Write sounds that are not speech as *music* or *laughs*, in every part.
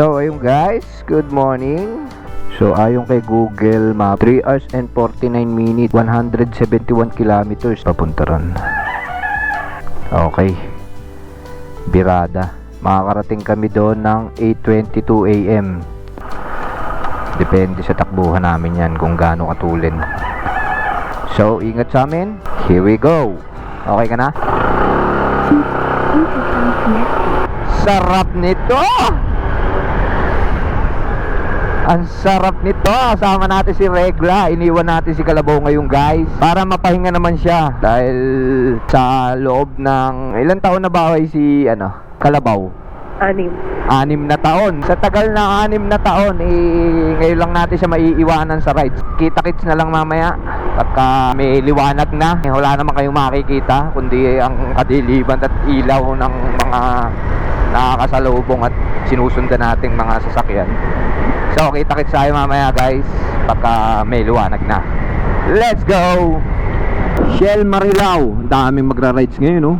So, ayun guys, good morning. So, ayon kay Google Map, 3 hours and 49 minutes, 171 kilometers papunta ron. Okay. Birada. Makakarating kami doon ng 8.22 a.m. Depende sa takbuhan namin yan kung gaano katulin. So, ingat sa amin. Here we go. Okay ka na? Sarap nito! Ang sarap nito. Kasama natin si Regla. Iniwan natin si Kalabaw ngayon guys. Para mapahinga naman siya. Dahil sa loob ng... Ilan taon na ba si ano, Kalabaw? Anim. anim na taon. Sa tagal na anim na taon, eh, ngayon lang natin siya maiiwanan sa rides. Kita-kits na lang mamaya. Pagka may liwanag na, eh, wala naman kayong makikita, kundi ang kadiliban at ilaw ng mga nakakasalubong at sinusundan nating mga sasakyan. So, kita-kits tayo mamaya guys, pagka may liwanag na. Let's go! Shell Marilao. Daming magra-rides ngayon, oh.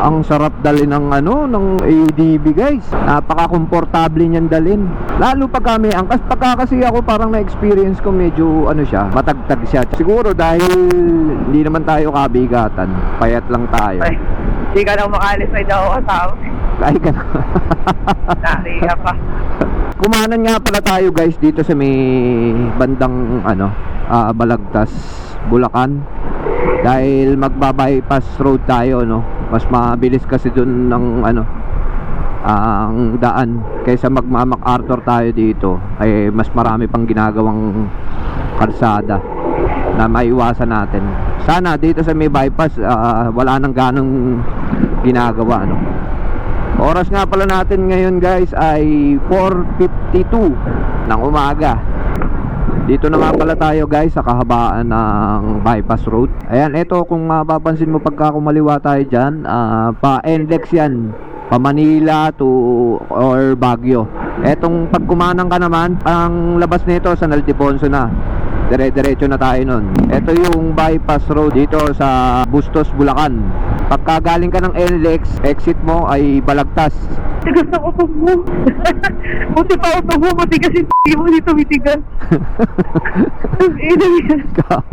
Ang sarap dalin ng ano, ng ADB guys. Napaka-komportable niyan dalin. Lalo pag kami, ang kas pagka kasi ako parang na-experience ko medyo ano siya, matagtag siya. Siguro dahil hindi naman tayo kabigatan, payat lang tayo. Ay, hindi ka na makalis na daw kasama. Ay ka na. Nariya pa. Kumanan nga pala tayo guys dito sa may bandang ano, ah, Balagtas, Bulacan. Dahil magba-bypass road tayo no. Mas mabilis kasi dun ng ano ang daan kaysa magma-MacArthur tayo dito ay mas marami pang ginagawang kalsada na maiwasan natin. Sana dito sa may bypass ah, wala nang ganong ginagawa no. Oras nga pala natin ngayon guys ay 4.52 ng umaga. Dito na nga pala tayo guys sa kahabaan ng bypass road. Ayan, ito kung mapapansin mo pagka kumaliwa tayo dyan ah, Pa NLEX yan. Pa Manila to or Baguio. Etong pagkumanang ka naman Ang labas nito sa Naldiponso na Dire-diretso na tayo nun Ito yung bypass road dito sa Bustos, Bulacan Pagka galing ka ng NLEX, exit mo ay Balagtas. Tigas ng upo mo. *laughs* Buti pa upo mo, buti kasi hindi mo dito mitigas. *laughs* *laughs* Yan.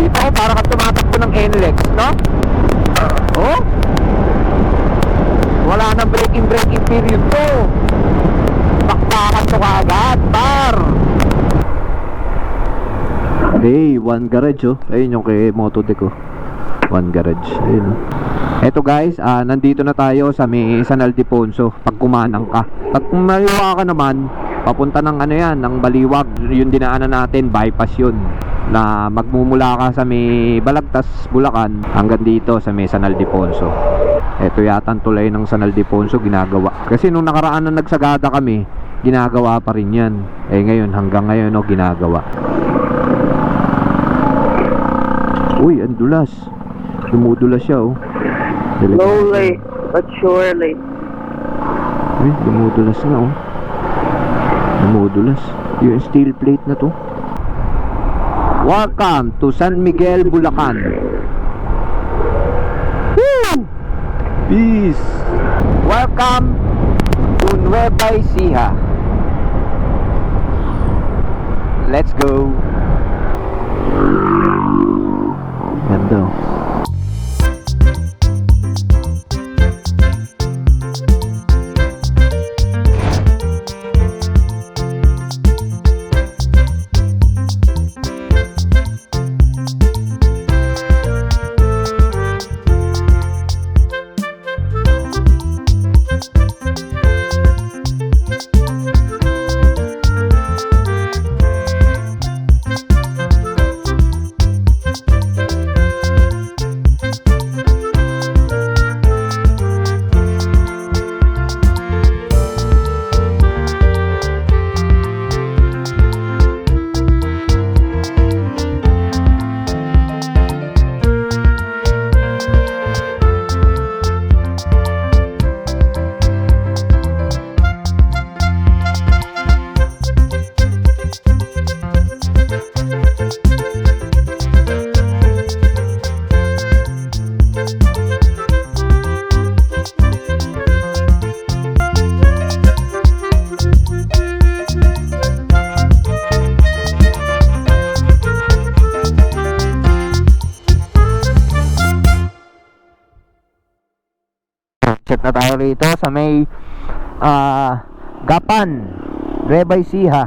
dito para ka tumatakbo ng NLEX, no? Oh? Wala nang breaking breaking period to. Bakbakan to kagad, par. Hey, one garage oh. Ayun yung kay Motodek oh. One garage. Ayun oh. Eto guys, ah, nandito na tayo sa may San Aldefonso pag kumanang ka. Pag kumaliwa ka naman, papunta ng ano yan, ng Baliwag. Yung dinaanan natin, bypass yun. Na magmumula ka sa may Balagtas, Bulacan, hanggang dito sa may San Aldefonso. Ito yata ang tulay ng San Aldefonso ginagawa. Kasi nung nakaraan na nagsagada kami, ginagawa pa rin yan. Eh ngayon, hanggang ngayon no, ginagawa. Uy, ang dulas. Dumudulas siya oh. Delikado. Slowly, but surely. Uy, dumudulas na oh. Dumudulas. Yung steel plate na to. Welcome to San Miguel, Bulacan. Woo! Peace. Welcome to Nueva Ecija. Let's go. Ganda oh. Ah, Gapan, Nueva Ecija.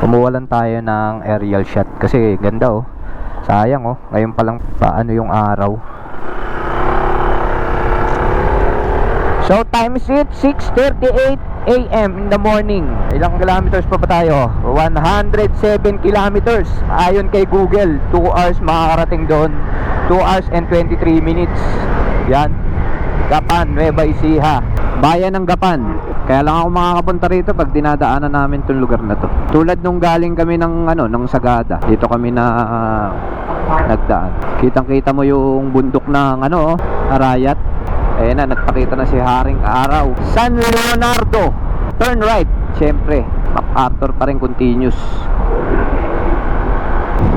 Kumuha lang tayo ng aerial shot kasi ganda oh. Sayang oh, ngayon pa lang paano yung araw. So time is it 6:38 AM in the morning. Ilang kilometers pa ba tayo? 107 kilometers. Ayon kay Google, 2 hours makakarating doon. 2 hours and 23 minutes. Yan. Gapan, Nueva Ecija. Bayan ng Gapan. Kaya lang ako makakapunta rito pag dinadaanan namin tong lugar na to. Tulad nung galing kami ng ano, ng Sagada. Dito kami na ah, nagdaan. Kitang-kita mo yung bundok ng ano, Arayat. Ayan na, nagpakita na si Haring Araw. San Leonardo. Turn right. Siyempre, MacArthur pa rin continuous.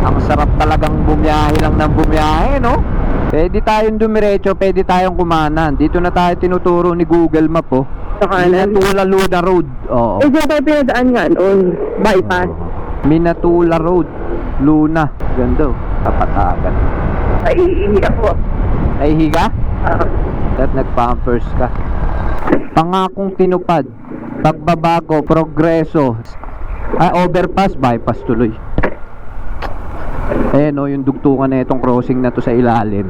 Ang sarap talagang bumiyahe lang ng bumiyahe, no? Pwede tayong dumiretso, pwede tayong kumanan. Dito na tayo tinuturo ni Google Map, oh. Sa kanan. Minatula Luna Road. Oo. Eh, dyan tayo pinadaan nga noon. Bypass. Minatula Road. Luna. Ganda, oh. Kapatagan. Ay, iihi ako. Ay, higa? Ah, At nag-pampers ka. Pangakong tinupad. Pagbabago, progreso. Ah, overpass, bypass tuloy. Ayan no, yung dugtungan na itong crossing na to sa ilalim.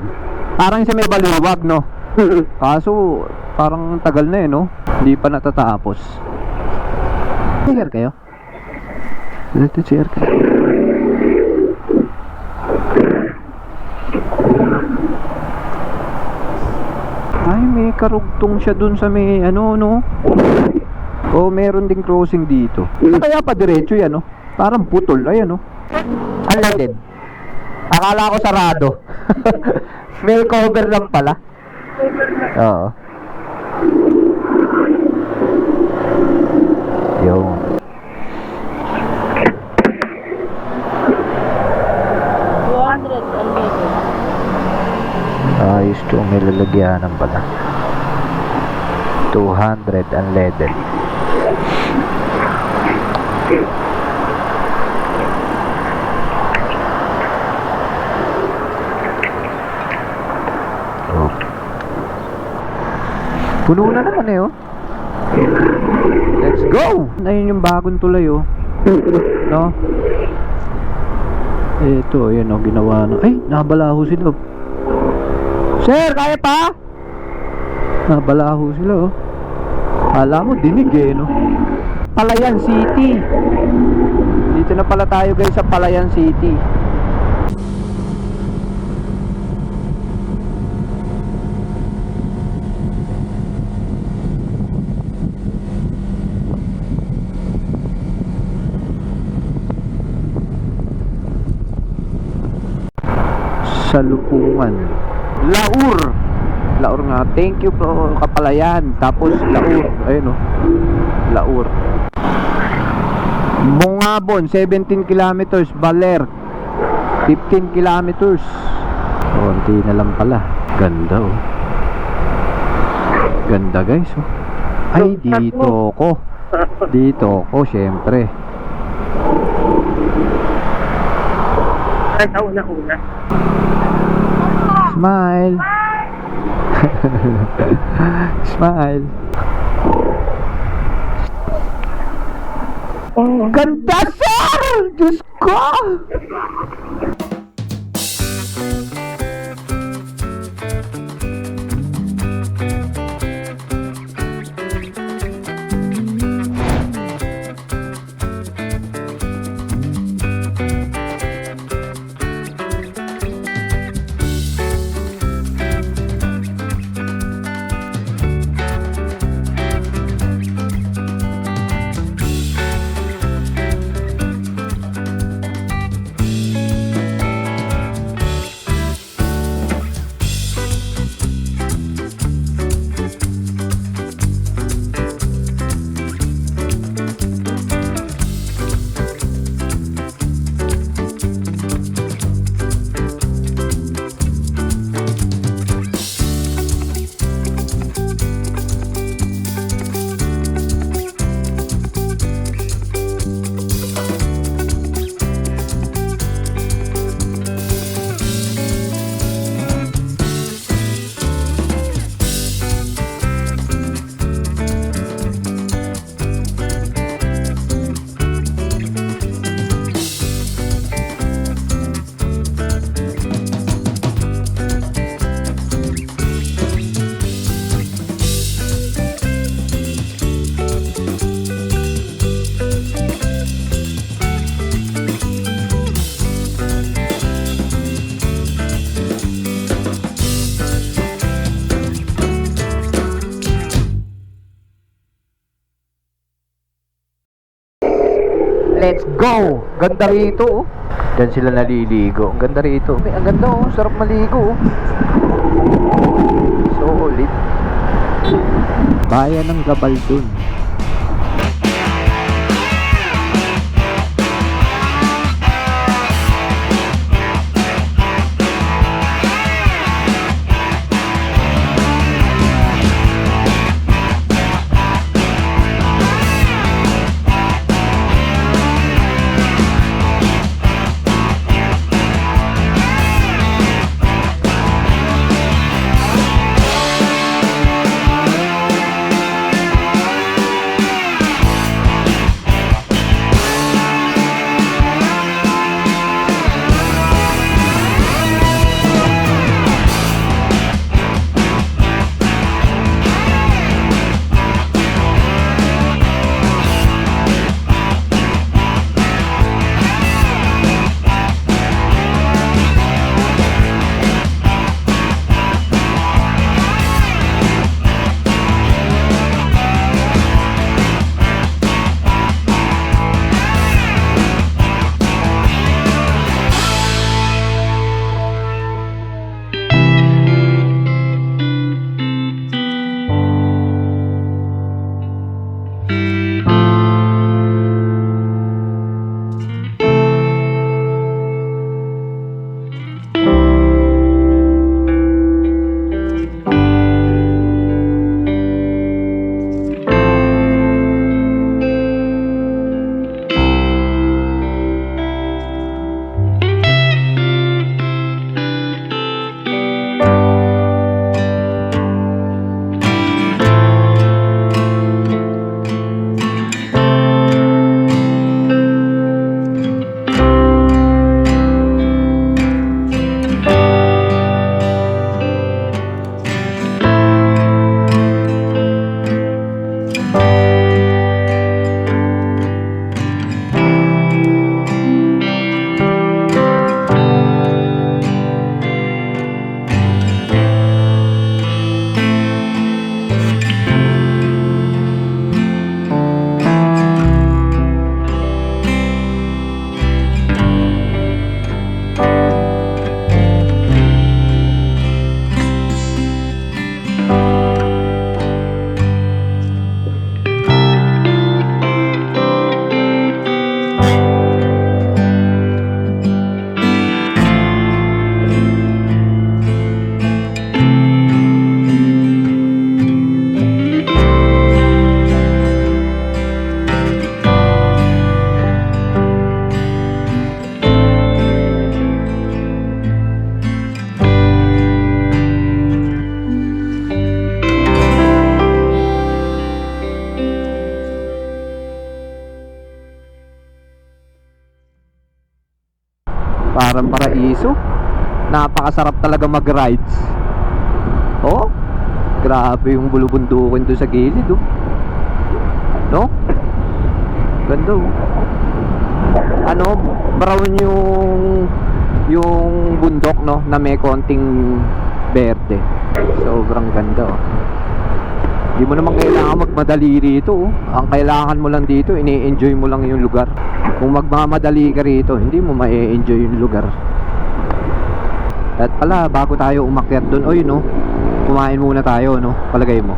Parang sa may baliwag, no? *laughs* Kaso, parang tagal na eh, no? Hindi pa natatapos. CR kayo? Dito CR kayo. Ay, may karugtong siya dun sa may ano, no? O, meron ding crossing dito. Kaya pa diretso yan, no? Parang putol. Ayan, no? Unleaded. Akala ko sarado. *laughs* may cover lang pala. Oo. Yung. Ayos to, may lalagyanan pala. 200 unleaded. Puno na naman eh, oh. Let's go! Ayun yung bagong tulay, oh. No? Ito, ayan, oh, ginawa na. Ay, nakabalaho sila, oh. Sir, kaya pa? Nakabalaho sila, oh. Kala mo, dinig eh, no? Palayan City. Dito na pala tayo guys sa Palayan City. Salupungan. Laur. Laur nga. Thank you po Kapalayan. Tapos Laur. Ayun oh. Laur. Bungabon 17 kilometers. Baler 15 kilometers. Konti na lang pala. Ganda oh. Ganda guys oh. Ay dito ko. Dito ko syempre. Ay, sa una-una. Smile. *laughs* Smile. Oh. Ganda sir! Diyos ko! Go! Ganda rito, oh. Diyan sila naliligo. Ang ganda rito. Ang ganda, oh. Sarap maligo, oh. Solid. Bayan ng Gabaldon. Paraiso. Napakasarap talaga mag-rides. Oh, grabe yung bulubundukin doon sa gilid, oh. No? Ganda, oh. Ano, brown yung yung bundok, no, na may konting berde. Sobrang ganda, oh. Hindi mo naman kailangan magmadali rito. Oh. Ang kailangan mo lang dito, ini-enjoy mo lang yung lugar. Kung magmamadali ka rito, hindi mo ma-enjoy yung lugar. At pala, bago tayo umakyat doon, oy no, kumain muna tayo, no? Palagay mo.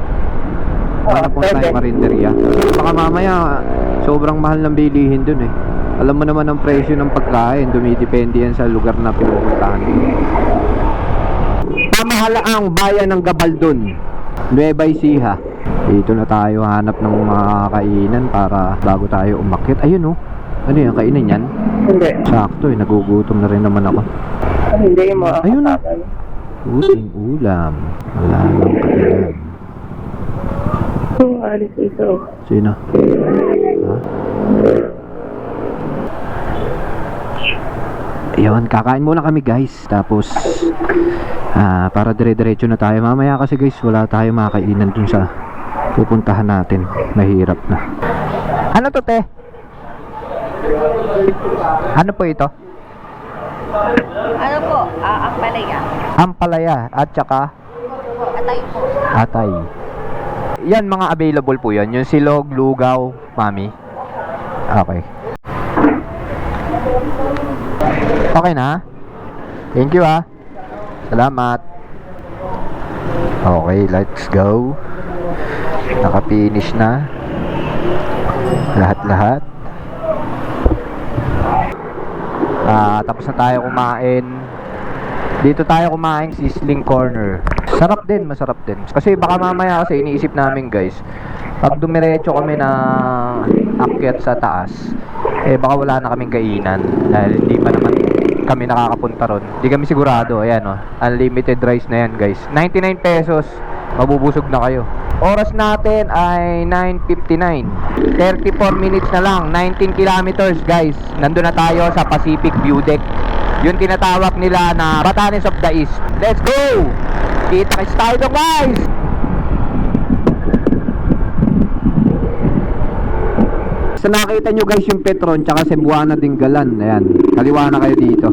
Hanap po tayo marinderya. Baka mamaya, sobrang mahal ng bilihin doon eh. Alam mo naman ang presyo ng pagkain, dumidepende yan sa lugar na pinupuntahan. Pamahalaang bayan ng Gabaldon, Nueva Ecija. Dito na tayo hanap ng mga kainan para bago tayo umakyat. Ayun oh. Ano yan, kainan yan? Hindi. Sakto eh, nagugutom na rin naman ako. Hindi mo. Ayun na. Puting ulam. Wala nang kainan. Oh, alis ito. Sino? Ha? Ayun, kakain muna kami guys. Tapos, ah, para dire-diretso na tayo. Mamaya kasi guys, wala tayo makakainan dun sa pupuntahan natin. Mahirap na. Ano to, te? Ano po ito? Ano po? Ah, ang palaya. Ampalaya at saka Atay po. atay. Yan mga available po yan. Yung silog, lugaw, mami. Okay. Okay na? Thank you ah. Salamat. Okay, let's go. Naka-finish na. Lahat-lahat. Ah, tapos na tayo kumain. Dito tayo kumain Sizzling Corner. Sarap din, masarap din. Kasi baka mamaya kasi iniisip namin guys, pag dumiretso kami na akyat sa taas, eh baka wala na kaming kainan dahil hindi pa naman kami nakakapunta ron. Hindi kami sigurado. Ayan oh, unlimited rice na yan guys. 99 pesos, mabubusog na kayo. Oras natin ay 9.59 34 minutes na lang 19 kilometers guys. Nandun na tayo sa Pacific View Deck. Yung tinatawag nila na Batanes of the East. Let's go! Kita kits tayo guys! Sa nakita nyo guys yung Petron tsaka Cebuana Dingalan Ayan, kaliwa na kayo dito.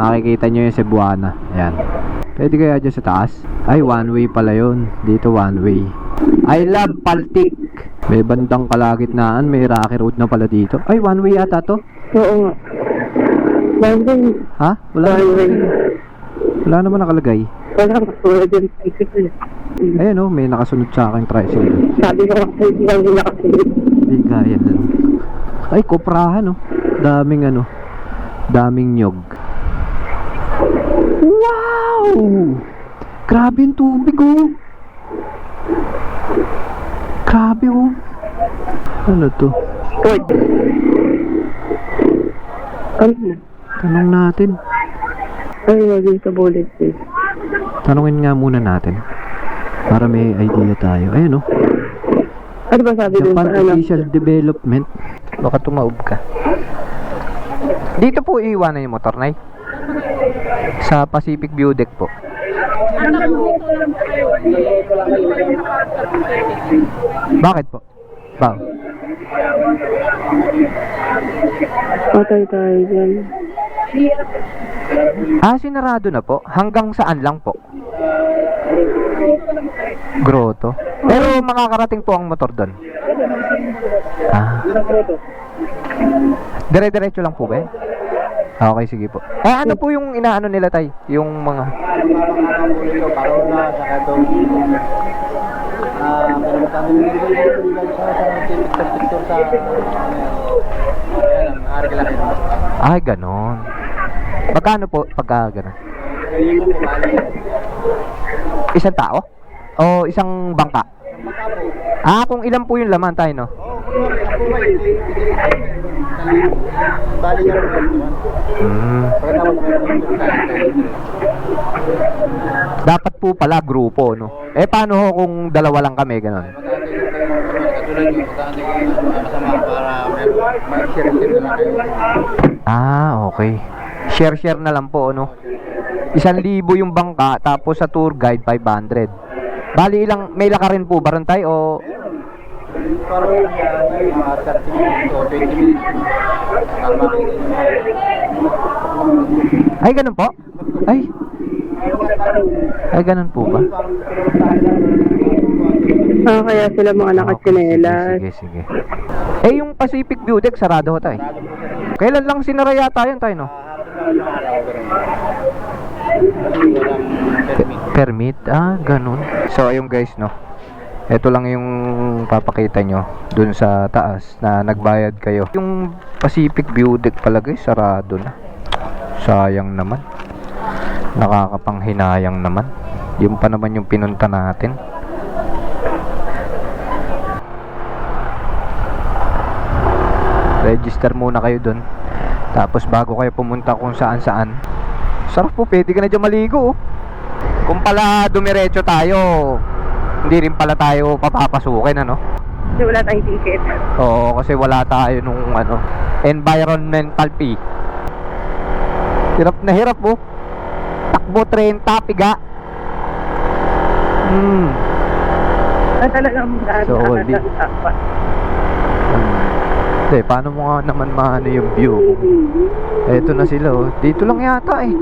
Makikita nyo yung Cebuana. Ayan. Pwede kaya dyan sa taas? Ay, one way pala yun. Dito one way. I love Paltik. May bandang kalagitnaan. May Rocky Road na pala dito. Ay, one way ata to. Oo nga. London. Ha? Wala, London. wala naman nakalagay. Wala kang kasulad yung tricycle. Ayan oh, may nakasunod sa akin tricycle. Sabi ko hindi lang nila kasi. Hindi gaya na. Ay, koprahan oh. Daming ano. Daming nyog. Wow! Grabe yung tubig oh. Grabe oh. Ano to? Good. Ano? Tanong natin. Ay, wag yung sa bullet eh. Tanungin nga muna natin. Para may idea tayo. Ayun oh. Ano ba sabi dun Japan sa ano? Official Development. Baka tumaob ka. Dito po iiwanan yung motor, Nay. Sa Pacific View Deck po. Bakit po? Ba? Patay tayo dyan. Ah, sinarado na po. Hanggang saan lang po? Grotto. Pero makakarating po ang motor doon. Ah. Dire-diretso lang po ba? eh? Okay, sige po. Eh, ano po yung inaano nila, tay? Yung mga... Ay, ganon. Magkano po pagka ganon? Isang tao? O isang bangka? Ah, kung ilan po yung laman tayo, no? Hmm. Dapat po pala grupo, no? Eh, paano ho kung dalawa lang kami, ganon? Ah, okay. Share-share na lang po, ano? Isang libo yung bangka, tapos sa tour guide, 500. Bali, ilang, may lakarin po ba ron o... Parang mga 30 minutes o 20 minutes. Tama Ay, ganun po? Ay. Ay, ganun po ba? Ah, kaya sila mga nakatsinelas. Sige, sige, sige. Eh, yung Pacific View Deck, sarado ho tayo. Kailan lang sinara yata yun tayo, no? Permit? Ah, ganun. So, ayun guys, no? Ito lang yung papakita nyo dun sa taas na nagbayad kayo. Yung Pacific View Deck pala guys, sarado na. Sayang naman. Nakakapanghinayang naman. Yung pa naman yung pinunta natin. Register muna kayo dun. Tapos bago kayo pumunta kung saan saan. Sarap po, pwede ka na dyan maligo. oh. Kung pala dumiretso tayo, hindi rin pala tayo papapasukin, ano? Kasi wala tayong ticket. Oo, kasi wala tayo nung ano, environmental fee. Hirap na hirap oh. Takbo 30, piga. Hmm. Ah, talagang daan. Solid. Hindi, paano mo nga naman maano yung view? *laughs* Eto na sila oh. Dito lang yata eh.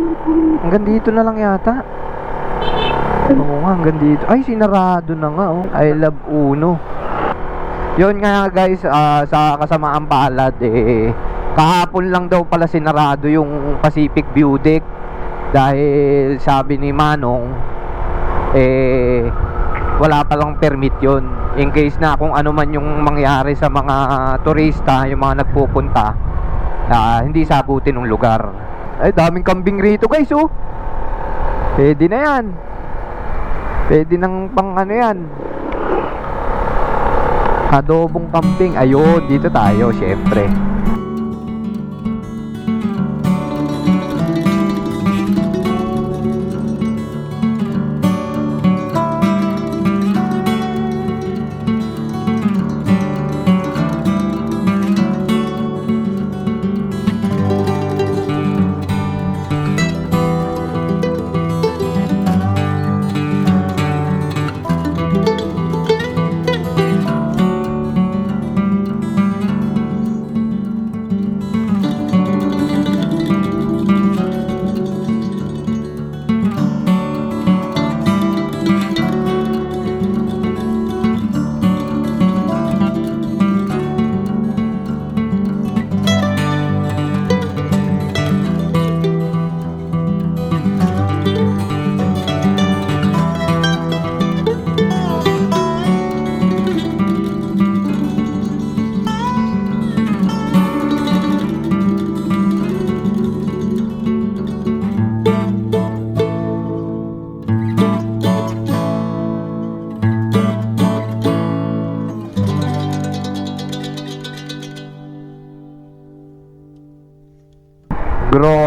Hanggang dito na lang yata. Oo nga, hanggang dito. Ay, sinarado na nga oh. I love Uno. Yun nga guys, ah, sa kasamaang palad eh, Kahapon lang daw pala sinarado yung Pacific View Deck dahil sabi ni Manong eh wala palang permit yon in case na kung ano man yung mangyari sa mga turista yung mga nagpupunta ah, hindi sabutin ng lugar ay daming kambing rito guys oh pwede na yan pwede nang pang ano yan. Adobong kambing ayun dito tayo syempre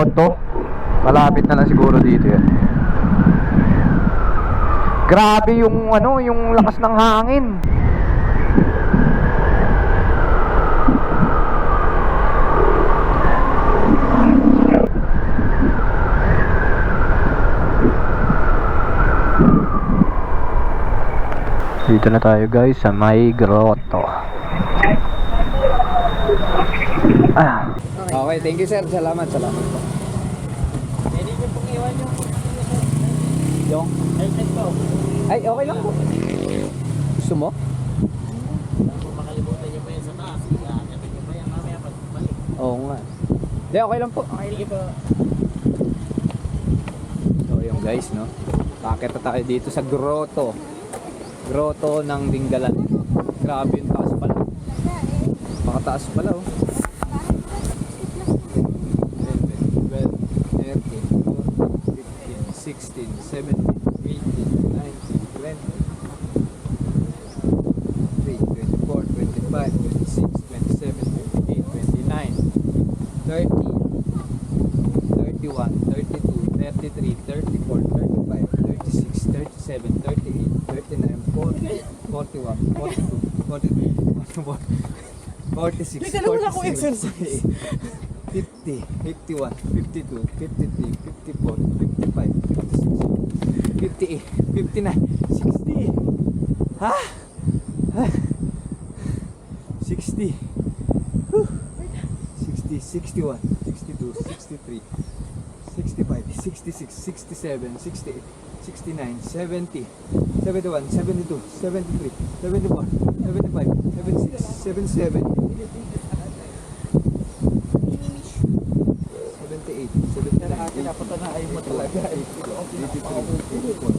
grotto malapit na lang siguro dito yan grabe yung ano yung lakas ng hangin. Dito na tayo guys sa may grotto. Ah. Okay, thank you sir. Salamat, salamat po. Pwede niyo pong iwan yung ko. Ay, okay lang po. Gusto mo? Makalimutan niyo pa yun sa taas. Iaakit niyo pa yan mamaya pagbalik. Oo nga. Hindi, okay lang po. Okay, sige po. So, yung guys, no? Bakit na tayo dito sa grotto. Grotto ng Dinggalan. Grabe yung taas pala. Makataas pala, oh. 16, 17, 18, 19, 20, 24, 25, 26, 27, 28, 29, 30, 31, 32, 33, 34, 35, 36, 37, 38, 39, 40, 41, 42, 43, 44, 46, Teka, wala akong 47, 50, 51, 52, 53, 56, 58, 59, 60. Ha? Ha? 60. Whew. 60, 61, 62, 63, 65, 66, 67, 68, 69, 70, 71, 72, 73, 74, 75, 76, 77, 78, 79, Nakakinapunta na ay mo talaga. 83, 84,